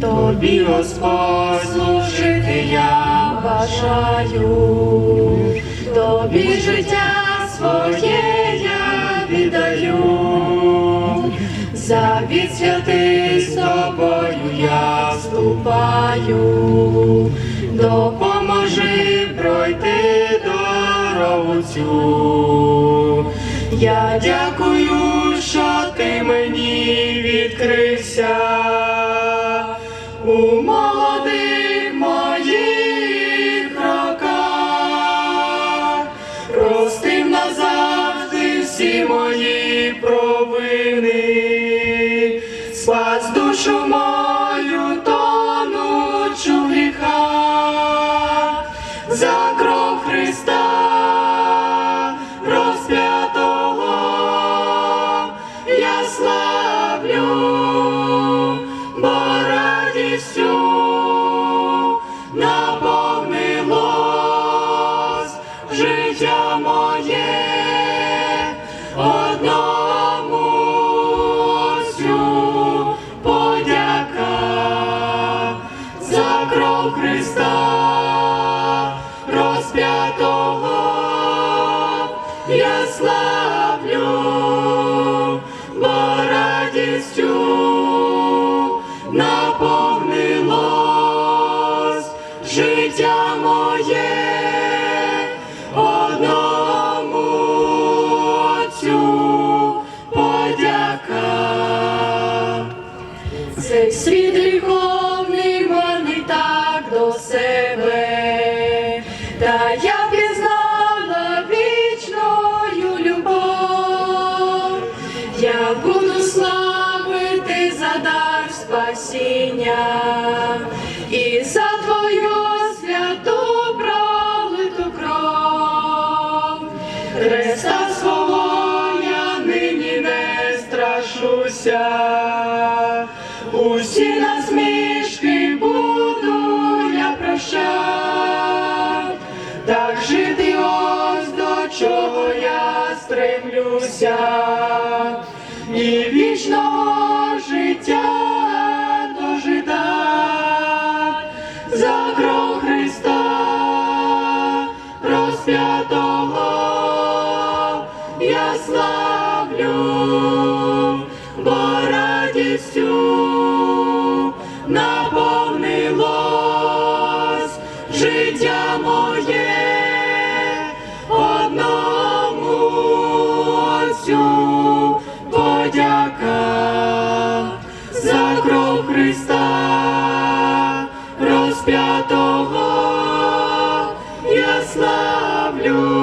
тобі, Господь, служити я бажаю, тобі життя своє я віддаю, завіт святий з тобою я вступаю, допоможи пройти дорогу цю. Я дякую, що ти мені відкрився молодих моїх роках, простив назавжди всі мої провини, спас душу мою тонучу в гріхах, радістю наповнилось життя моє одному цю подяка за кров Христа розп'ятого. Я славлю, бо радістю життя моє одному подяка. Цей світ гріховний маний так до себе, та я пізнала вічною любов, я буду славити за спасіння. І за Хреста свого я нині не страшуся, усі насмішки буду я прощать, так жити ось до чого я стремлюся, прославлю, бо радістю наповнилось життя моє одному подяка за кров Христа розп'ятого я славлю.